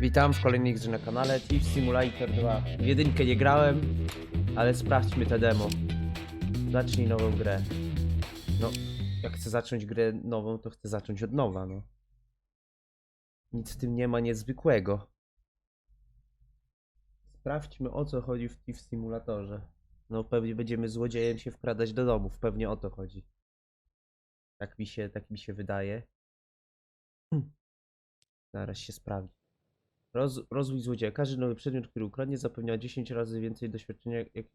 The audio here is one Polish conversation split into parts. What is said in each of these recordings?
Witam w kolejnej grze na kanale Thief Simulator 2. W jedynkę nie grałem, ale sprawdźmy te demo. Zacznij nową grę. No, jak chcę zacząć grę nową, to chcę zacząć od nowa, no. Nic w tym nie ma niezwykłego. Sprawdźmy o co chodzi w Thief Simulatorze. No pewnie będziemy złodziejem się wkradać do domów, pewnie o to chodzi. Tak mi się, tak mi się wydaje. Hm. Zaraz się sprawdzi. Roz, rozwój złodzieja. Każdy nowy przedmiot, który ukradnie, zapewnia 10 razy więcej doświadczenia. Jak,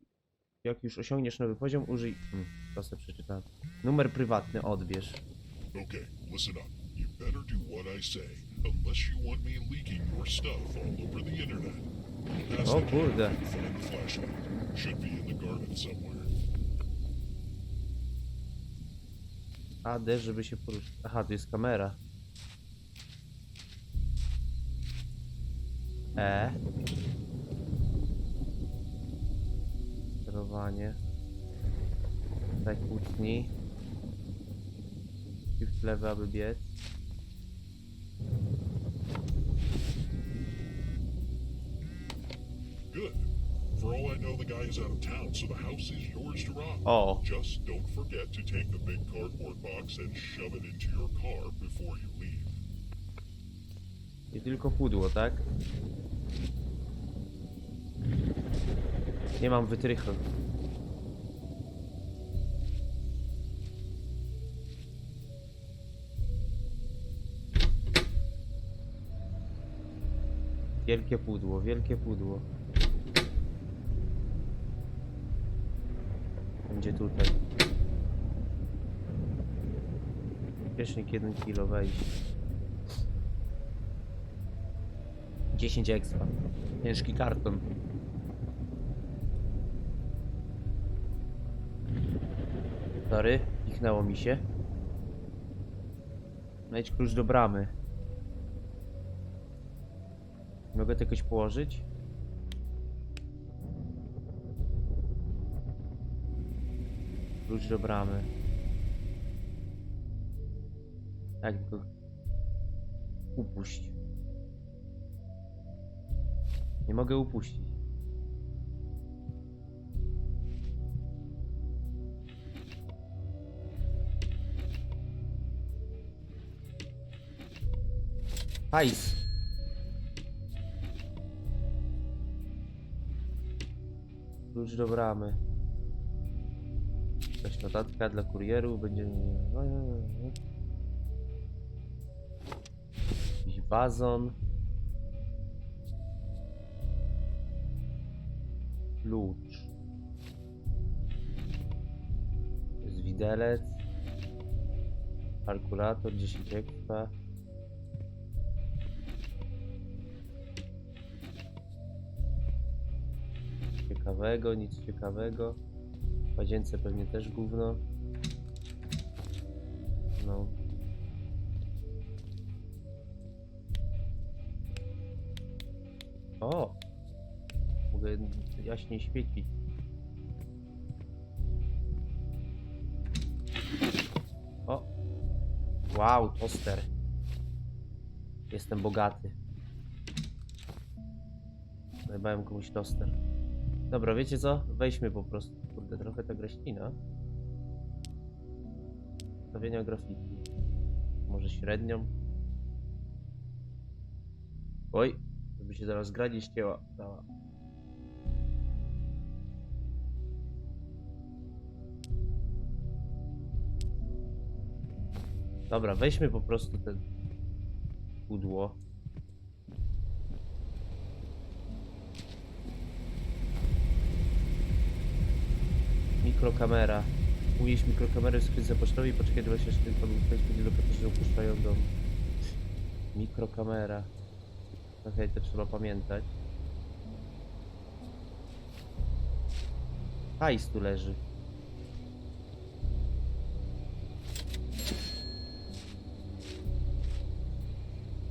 jak już osiągniesz nowy poziom, użyj. Hmm, to sobie przeczytałem. Numer prywatny odbierz. Okay, listen up. You better do what I say, unless you want me leaking your stuff all over the internet. Pass O kurde. Should be in the garden somewhere. AD, żeby się poruszyć. Aha, tu jest kamera. E. Sterowanie. Daj kłótni. Shift lewy, aby biec. Good. For all I know, the guy is out of town, so the house is yours to rob. O, Just don't forget to take the big cardboard box and shove it into your car before you leave. I tylko pudło, tak? Nie mam wytrychu. Wielkie pudło, wielkie pudło. Będzie tutaj. Piesznik 1 kilo wejść. 10 ekstra. Ciężki karton. Sorry, kichnęło mi się. Znajdź klucz do bramy. Mogę to jakoś położyć? Klucz do bramy. Jak go upuść? Nie mogę upuścić. Hajs. Klucz do bramy. Jakaś notatka dla kurierów będzie... Jakiś. Klucz. Jest widelec. Kalkulator 10 ekstra. Ciekawego, nic ciekawego. W łazience pewnie też gówno. No. O! Mogę jaśniej świecić. O! Wow, toster. Jestem bogaty. Zajebałem komuś toster. Dobra, wiecie co? Wejdźmy po prostu. Kurde, trochę ta gra ścina. Ustawienia grafiki. Może średnią. Oj, żeby się zaraz gra nie ścięła. Dała. Dobra, weźmy po prostu ten pudło. Mikrokamera. Umieść mikrokamerę w skrzynce pocztowej, poczekaj 24 podłóg będzie do że opuszczają dom. Mikrokamera. Okej, to trzeba pamiętać. Hajs tu leży.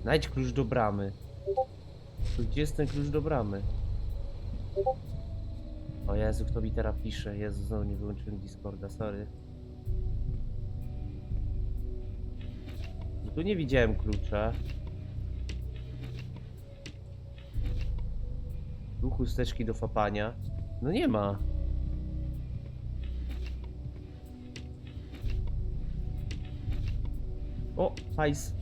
Znajdź klucz do bramy. Gdzie jest ten klucz do bramy? O Jezu, kto mi teraz pisze? Jezu, znowu nie wyłączyłem Discorda, sorry. Tu nie widziałem klucza. Tu chusteczki do fapania. No nie ma. O, hajs.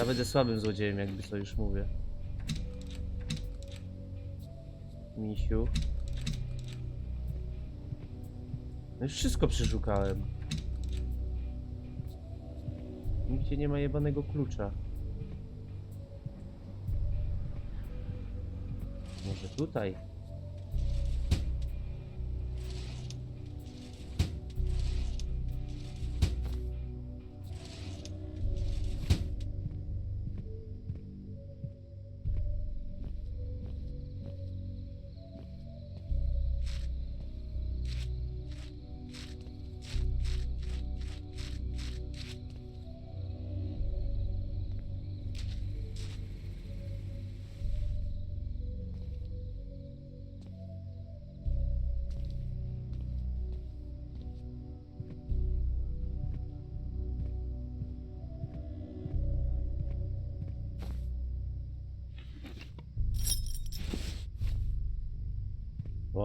Ja będę słabym złodziejem, jakby co już mówię. Misiu. No już wszystko przeszukałem. Nigdzie nie ma jebanego klucza. Może tutaj?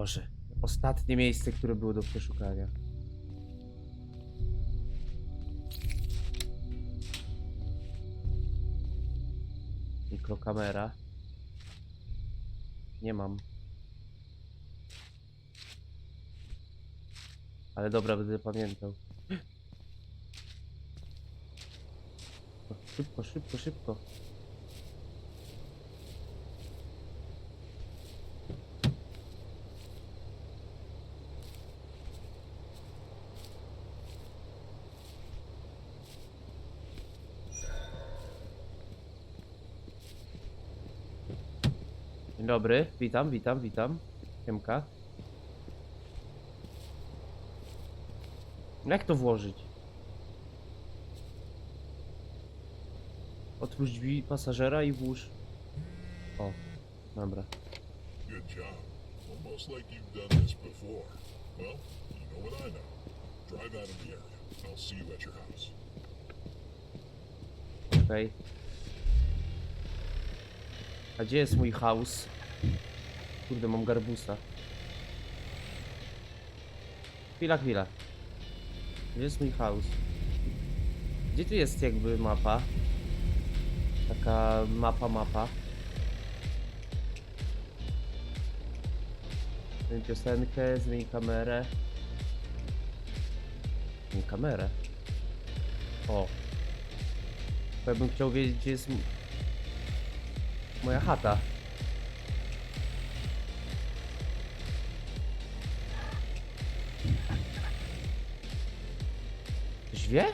Boże. Ostatnie miejsce, które było do przeszukania. Mikrokamera. Nie mam. Ale dobra, będę pamiętał. Szybko, szybko, szybko. Dzień dobry, witam, witam, witam. Siemka. Jak to włożyć? Otwórz drzwi pasażera i włóż. O, dobra. Good job. Almost like you've done this before. Well, you know what I know. Drive out of the area. I'll see you at your house. Okej. A gdzie jest mój house? Kurde, mam garbusa. Chwila, chwila. Gdzie jest mój house? Gdzie tu jest jakby mapa? Taka mapa, mapa. Zmień piosenkę, zmień kamerę. Zmień kamerę. O. Bo ja bym chciał wiedzieć, gdzie jest moja chata. Wie?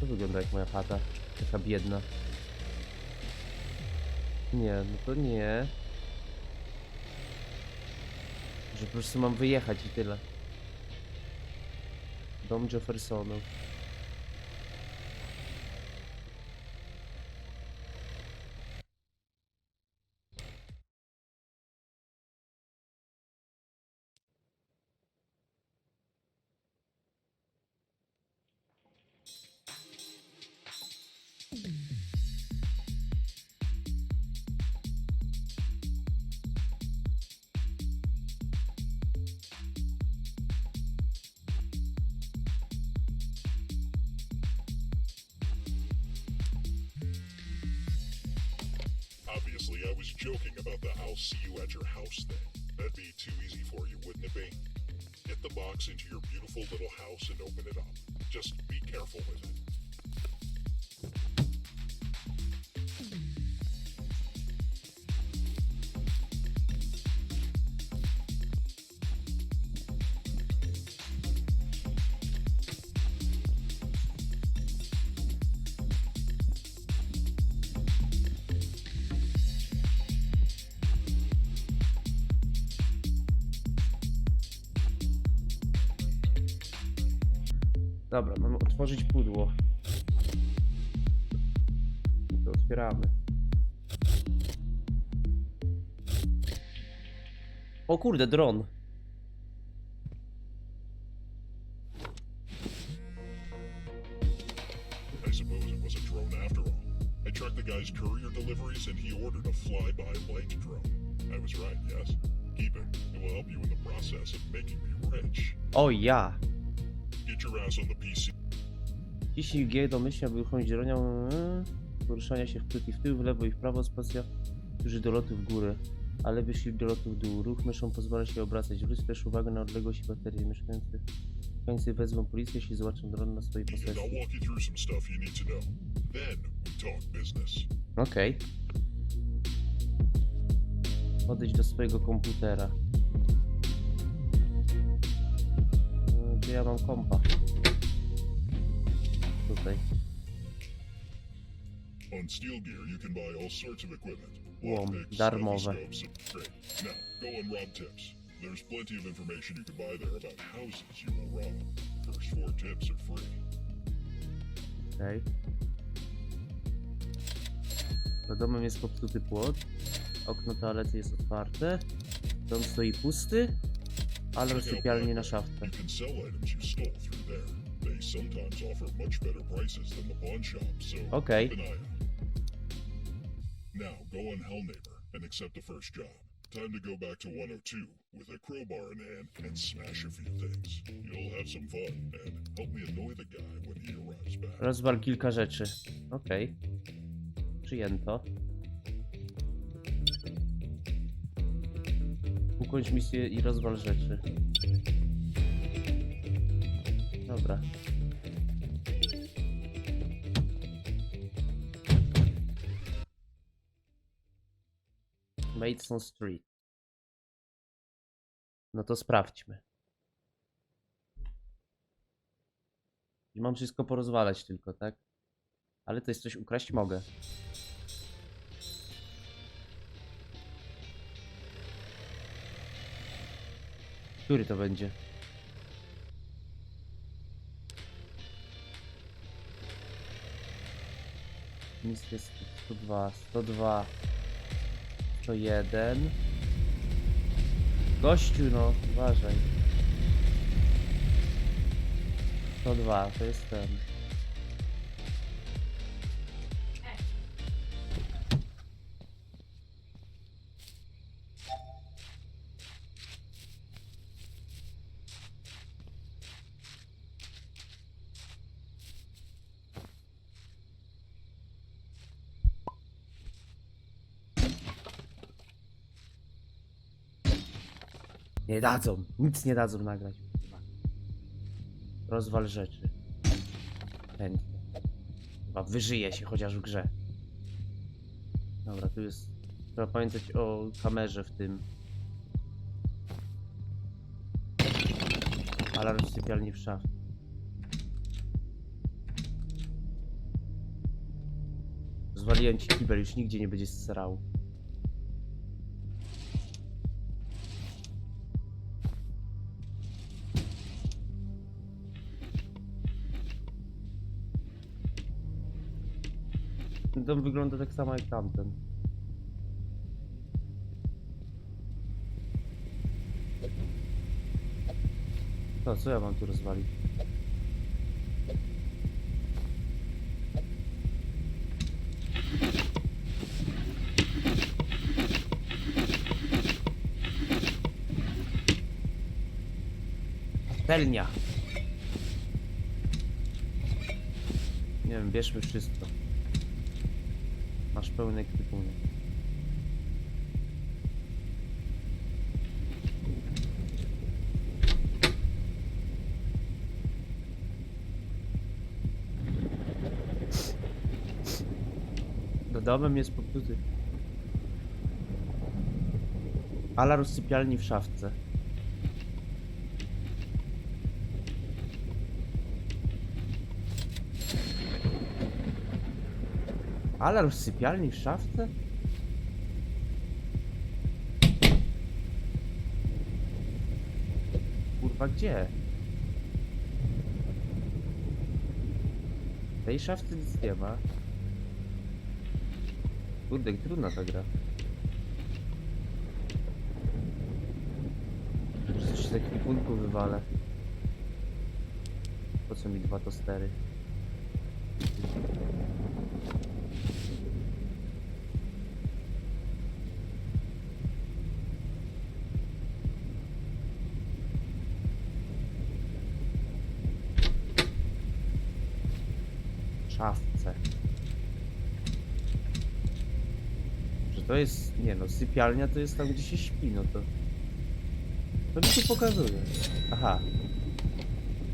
To wygląda jak moja chata. Taka biedna. Nie, no to nie. Że po prostu mam wyjechać i tyle. Dom Jeffersonów. Obviously, I was joking about the I'll see you at your house thing. That'd be too easy for you, wouldn't it be? Get the box into your beautiful little house and open it up. Just be careful with it. Dobra, mamy otworzyć pudło. To otwieramy. O kurde, dron. I suppose it was a drone after all. I tracked the guy's courier deliveries and he ordered a flyby light drone. I was right, yes? Keep it. It will help you in the process of making me rich. O ja! Ciśnij G domyślnie, aby uruchomić działania yy, poruszania się w tył i w tył, w lewo i w prawo, spacja służy do lotu w górę, a lewy shift do lotu w dół. Ruch myszą pozwala się obracać. Zwróć też uwagę na odległość i baterię. Mieszkańcy, mieszkańcy wezmą policję, jeśli zobaczą dron na swojej posesji. I'll walk you through some Gdzie ja mam kompa? Tutaj. On Steel Gear, you can buy all sorts of equipment. Łom, darmowe. Now, go on Rob Tips. There's plenty of information you can buy there about houses you will rob. First four tips are free. Okej. Za domem jest popsuty płot. Okno toalety jest otwarte. Dom stoi pusty. Alarm sypialni na shop, so Okay. keep an eye out. Now, go on Hellneighbor and accept the first job. Time to go back to 102 with a crowbar in hand and smash a few things. You'll have some fun and help me annoy the guy when he arrives back. Rozwal kilka rzeczy. Okej. Przyjęto. Ukończ misję i rozwal rzeczy. Dobra. Maidstone Street. No to sprawdźmy. I mam wszystko porozwalać tylko, tak? Ale to jest coś ukraść mogę. Który to będzie? Misja 102, 102, 101. Gościu, no, uważaj. 102, to jest ten. Nie dadzą, nic nie dadzą nagrać. Rozwal rzeczy. Chętnie. Chyba wyżyje się chociaż w grze. Dobra, tu jest. Trzeba pamiętać o kamerze w tym. Alarm w sypialni w szafie. Zwaliłem ci kibel, już nigdzie nie będzie srał. Dom wygląda tak samo jak tamten. To, co ja mam tu rozwalić? Patelnia! Nie wiem, bierzmy wszystko. Pełny ekwipunek. Do domem jest popsuty. Alarm sypialni w szafce. Alarm w sypialni w szafce? Kurwa, gdzie? W tej szafce nic nie ma. Kurde, trudna ta gra. Może coś z ekwipunku wywalę. Po co mi dwa tostery? Szafce. Że to jest, nie no, sypialnia to jest tam, gdzie się śpi, no to... To mi się pokazuje. Aha,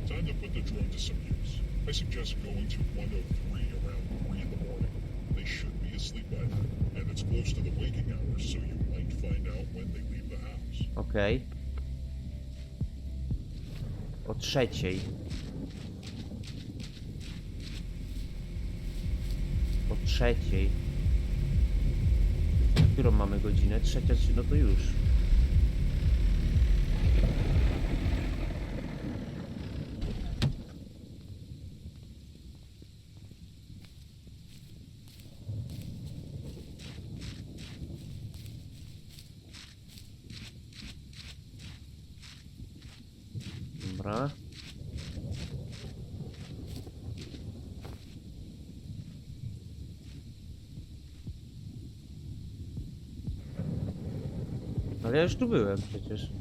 Time to put the drone to some use. I suggest going to 103 around 3 in the morning. They should be asleep by then, and it's close to the waking hours, so you might find out when they leave the house. okej. O trzeciej. Trzeciej. Którą mamy godzinę? Trzecia, no to już. Dobra. Ale ja już tu byłem przecież.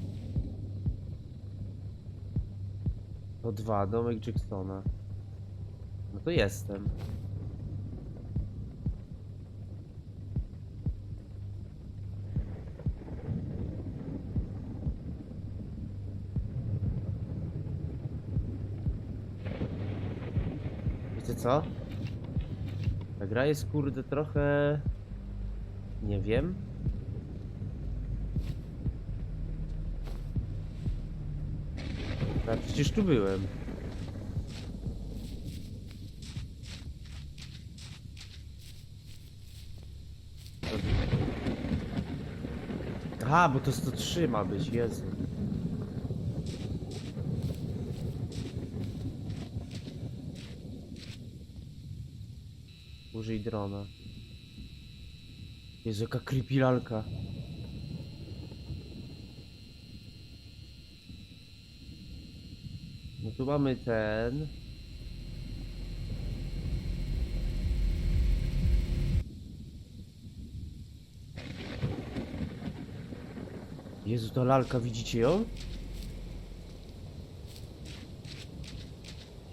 To dwa, domek Jacksona. No to jestem. Wiecie co? Ta gra jest kurde trochę... Nie wiem. Ja przecież tu byłem. Aha, bo to 103 ma być, Jezu. Użyj drona. Jezu, jaka creepy lalka. No tu mamy ten. Jezu, ta lalka, widzicie ją?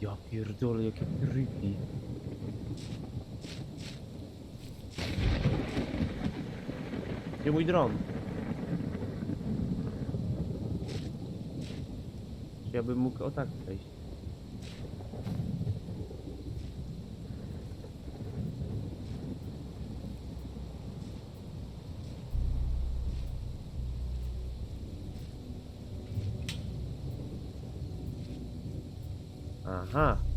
Ja pierdolę, jakie creepy. Gdzie mój dron? Ja bym mógł o tak przejść? Aha.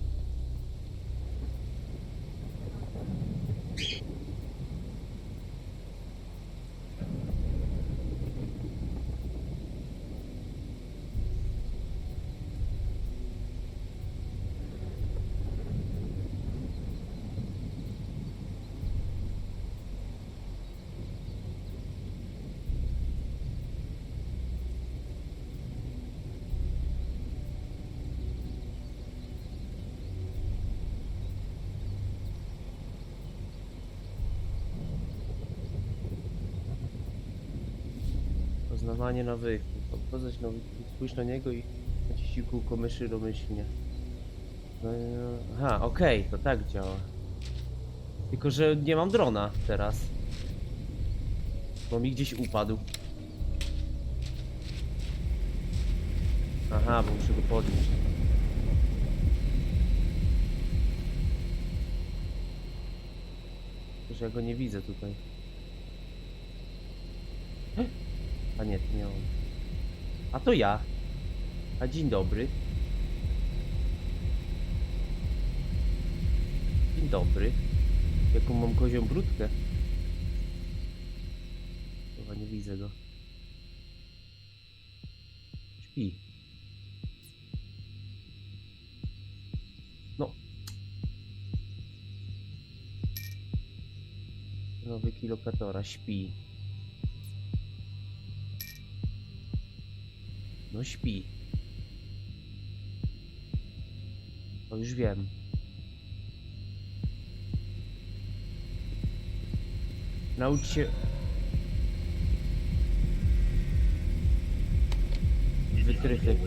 Poznawanie nawyków. Poznać nawyki. Spójrz na niego i naciśnij kółko myszy domyślnie. No, i- aha, okej, to tak działa. Tylko, że nie mam drona teraz. Bo mi gdzieś upadł. Aha, bo muszę go podnieść. Przecież ja go nie widzę tutaj. A nie, on. A to ja. A dzień dobry. Dzień dobry. Jaką mam kozią brudkę? Chyba nie widzę go. Śpi. No. Nowy kilokatora śpi. No śpi. To już wiem. Naucz się... Wytrychy.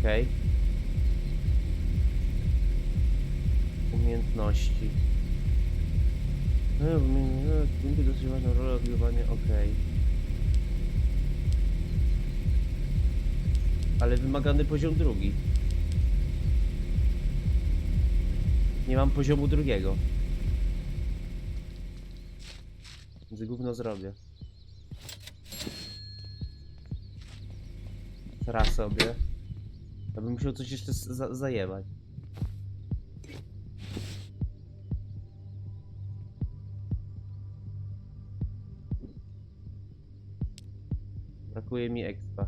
Okay. Umiejętności. No, Będzie dosyć ważną rolę odgrywanie, okej. Ale wymagany poziom drugi. Nie mam poziomu drugiego. Więc gówno zrobię. Raz sobie. Ja bym musiał coś jeszcze zajebać. Brakuje mi expa.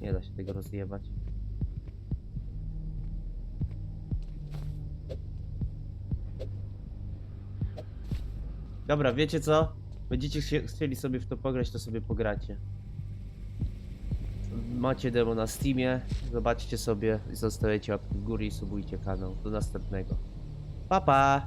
Nie da się tego rozjebać. Dobra, wiecie co? Będziecie chcie- chcieli sobie w to pograć, to sobie pogracie. Macie demo na Steamie, zobaczcie sobie zostawiajcie łapki w górę i subujcie kanał. Do następnego. Pa pa!